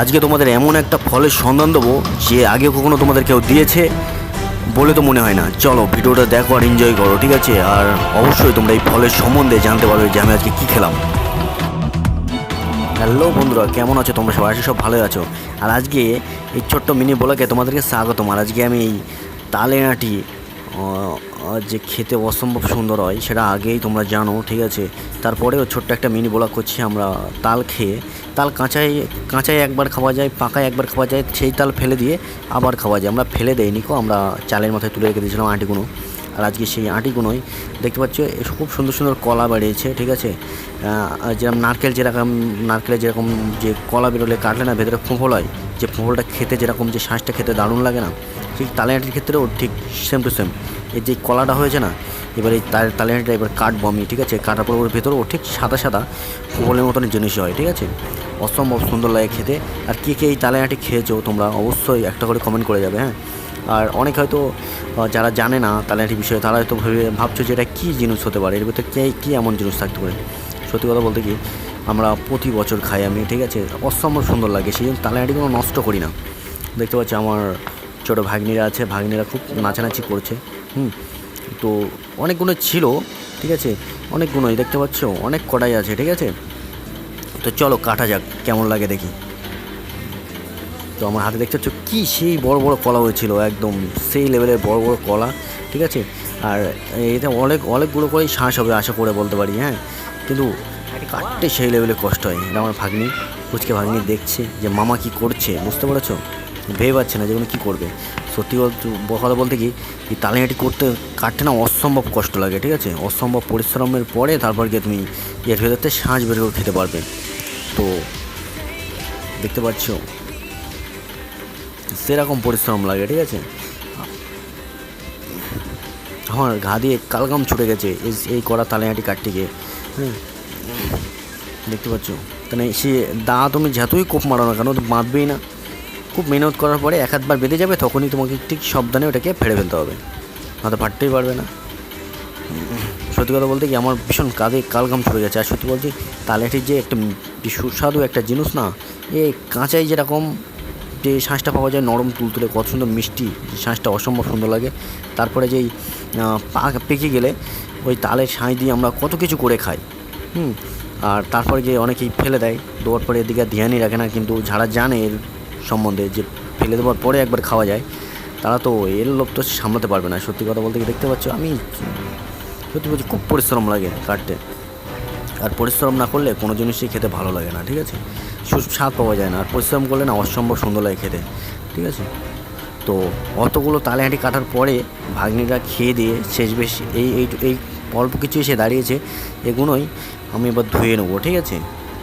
আজকে তোমাদের এমন একটা ফলের সন্ধান দেবো, যে আগে কখনো তোমাদের কেউ দিয়েছে বলে তো মনে হয় না। চলো, ভিডিওটা দেখো আর এনজয় করো, ঠিক আছে? আর অবশ্যই তোমরা এই ফলের সম্বন্ধে জানতে পারবে যে আমি আজকে কী খেলাম। হ্যালো বন্ধুরা, কেমন আছো? তোমরা সবাই? সব ভালো আছো। আর আজকে এই ছোট্ট মিনি বলাকে তোমাদেরকে স্বাগতম। আর আজকে আমি এই তালে আটি যে খেতে অসম্ভব সুন্দর হয়, সেটা আগেই তোমরা জানো, ঠিক আছে? তারপরেও ছোট্ট একটা মিনি বলা করছি আমরা, তাল খেয়ে, তাল কাঁচাই কাঁচাই একবার খাওয়া যায়, পাকায় একবার খাওয়া যায়, সেই তাল ফেলে দিয়ে আবার খাওয়া যায়। আমরা ফেলে দেয়নি কো, আমরা চালের মাথায় তুলে রেখে দিয়েছিলাম আটিগুলো আর আজকে সেই আটিগুলোই দেখতে পাচ্ছ খুব সুন্দর সুন্দর কলা বেরিয়েছে, ঠিক আছে? যেরকম নারকেল যেরকম, নারকেলের যেরকম যে কলা বেরোলে, কাটলে না, ভেতরে ফোঁফল হয় যে ফোঁফলটা খেতে যেরকম যে শ্বাসটা খেতে দারুণ লাগে না ঠিক তালেহাটির ক্ষেত্রেও ঠিক সেম টু সেম এই যে কলাটা হয়েছে না, এবার এই তালে, তালেহাটিটা এবার কাটবো আমি ঠিক আছে? কাটার পর ওর ভেতরেও ঠিক সাদা সাদা ফোঁফলের মতন জিনিস হয়, ঠিক আছে? অসম্ভব সুন্দর লাগে খেতে। আর কে কে এই তালেহাটি খেয়েছো তোমরা অবশ্যই একটা করে কমেন্ট করে যাবে হ্যাঁ? আর অনেক হয়তো যারা জানে না তালেহাটি বিষয়ে, তারা হয়তো ভেবে ভাবছ যে এটা কী জিনিস হতে পারে? এর ভিতরে কে, কী এমন জিনিস থাকতে পারে? সত্যি কথা বলতে কি আমরা প্রতি বছর খাই আমি, ঠিক আছে? অসম্ভব সুন্দর লাগে সেই জন্য তালাহাটি কোনো নষ্ট করি না। দেখতে পাচ্ছি আমার ছোটো ভাগ্নিরা আছে, ভাগ্নিরা খুব নাচানাচি করছে, হুম? তো অনেকগুলো ছিল, ঠিক আছে? অনেকগুলোই দেখতে পাচ্ছ? অনেক কটাই আছে, ঠিক আছে? তো চলো, কাটা যাক, কেমন লাগে দেখি। তো আমার হাতে দেখতে পাচ্ছ কী সেই বড় বড় কলা হয়েছিল, একদম সেই লেভেলের বড় বড় কলা, ঠিক আছে? আর এতে অনেক, অনেকগুলো করেই শ্বাস হবে, আশা করে বলতে পারি হ্যাঁ? কিন্তু এটি কাটতে সেই লেভেলে কষ্ট হয় এটা আমার ভাগ্নি কুচকে ভাগ্নি দেখছে যে মামা কি করছে বুঝতে পেরেছ? ভেবে পাচ্ছে না যেগুলো কী করবে। সত্যি কথা বলতে কি এই তালিয়াটি করতে কাটতে না অসম্ভব কষ্ট লাগে ঠিক আছে? অসম্ভব পরিশ্রমের পরে তারপর গিয়ে তুমি এর ভেতরতে শ্বাস বের করে খেতে পারবে। তো দেখতে পাচ্ছ সেরকম পরিশ্রম লাগে ঠিক আছে? আমার ঘা দিয়ে কালগাম ছুটে গেছে এই এই কড়া তালেহাটি কাটতে গিয়ে। হ্যাঁ দেখতে পাচ্ছ? তাহলে সে দা তুমি যতই কোপ মারো না কেন বাঁধবেই না। খুব মেহনত করার পরে এক হাতবার বেঁধে যাবে, তখনই তোমাকে ঠিক সাবধানে ওটাকে ফেলে ফেলতে হবে। নয়তো ফাটতেই পারবে না। সত্যি কথা বলতে কি আমার ভীষণ কাঁধে কালগাম ছুটে গেছে। আর সত্যি বলছি তালেটির যে একটা সুস্বাদু একটা জিনিস না, এ কাঁচাই যেরকম যে শাঁসটা পাওয়া যায়, নরম তুলতুলে কত সুন্দর মিষ্টি যে শ্বাসটা অসম্ভব সুন্দর লাগে। তারপরে যেই পাক পেকে গেলে ওই তালের সাঁই দিয়ে আমরা কত কিছু করে খাই। হুম। আর তারপরে যে অনেকেই ফেলে দেয়। দেওয়ার পরে এদিকে ধ্যানই রাখে না, কিন্তু যারা জানে এর সম্বন্ধে যে ফেলে দেওয়ার পরে একবার খাওয়া যায়, তারা তো এর লোভ তো সামলাতে পারবে না। সত্যি কথা বলতে কি দেখতে পাচ্ছ? আমি সত্যি বলছি খুব পরিশ্রম লাগে কাটতে। আর পরিশ্রম না করলে কোনো জিনিসই খেতে ভালো লাগে না, ঠিক আছে? সুস্বাদ পাওয়া যায় না। আর পরিশ্রম করলে না অসম্ভব সুন্দর লাগে খেতে, ঠিক আছে? তো অতগুলো তালেহাঁটি কাটার পরে ভাগ্নিরা খেয়ে দিয়ে শেষ বেশ এই এই এই অল্প কিছু এসে দাঁড়িয়েছে। এগুলোই আমি এবার ধুয়ে নেব, ঠিক আছে?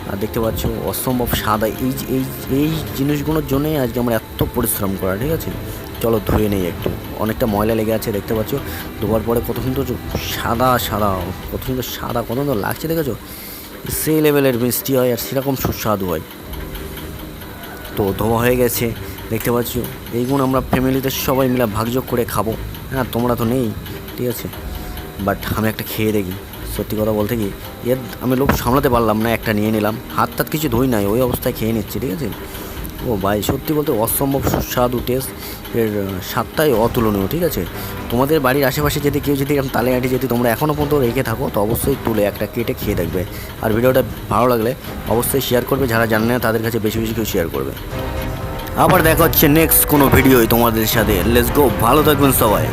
আর দেখতে পাচ্ছ, অসম্ভব সাদা। এই এই এই জিনিসগুলোর জন্যই আজকে আমরা এত পরিশ্রম করা, ঠিক আছে? চলো ধুয়ে নেই একটু। অনেকটা ময়লা লেগে আছে, দেখতে পাচ্ছ? ধোয়ার পরে কত সুন্দর সাদা সাদা, কত সুন্দর সাদা, কত সুন্দর লাগছে, দেখেছ? সেই লেভেলের মিষ্টি হয় আর সেরকম সুস্বাদু হয়। তো ধোয়া হয়ে গেছে, দেখতে পাচ্ছ? এইগুলো আমরা ফ্যামিলিতে সবাই মিলে ভাগযোগ করে খাব। হ্যাঁ তোমরা তো নেই, ঠিক আছে? বাট আমি একটা খেয়ে দেখি। সত্যি কথা বলতে কি, এর আমি লোভ সামলাতে পারলাম না, একটা নিয়ে নিলাম। হাত টাত কিছু ধুই নাই, ওই অবস্থায় খেয়ে নিচ্ছি, ঠিক আছে? ও ভাই, সত্যি বলতে অসম্ভব সুস্বাদু টেস্ট এর স্বাদটাই অতুলনীয়, ঠিক আছে? তোমাদের বাড়ির আশেপাশে যদি কেউ যদি এরকম তালে আঁটি যদি তোমরা এখনও পর্যন্ত রেখে থাকো, তো অবশ্যই তুলে একটা কেটে খেয়ে দেখবে। আর ভিডিওটা ভালো লাগলে অবশ্যই শেয়ার করবে, যারা জানে না তাদের কাছে বেশি বেশি কেউ শেয়ার করবে। আবার দেখা হচ্ছে নেক্সট কোনো ভিডিওই তোমাদের সাথে। লেটস গো ভালো থাকবেন সবাই।